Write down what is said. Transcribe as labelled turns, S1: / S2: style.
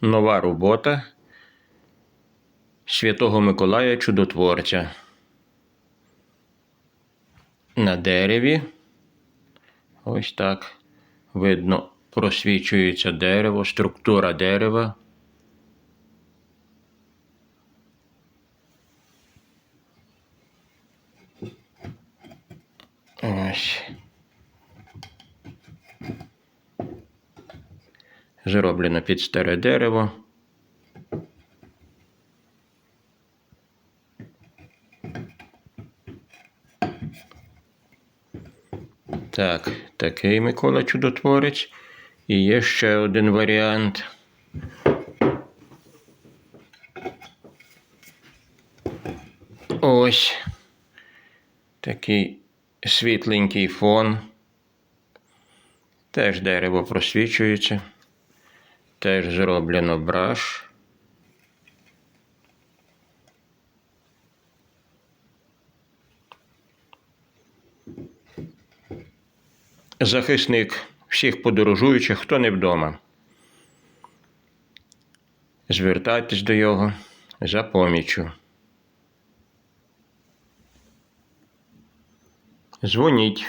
S1: Нова робота Святого Миколая Чудотворця. На дереві. Ось так. Видно, просвічується дерево, структура дерева. Ось. Зроблено під старе дерево. Так, такий Микола Чудотворець. І є ще один варіант. Ось такий світленький фон. Теж дерево просвічується. Теж зроблено браш. Захисник всіх подорожуючих, хто не вдома. Звертайтесь до його за поміччю. Дзвоніть.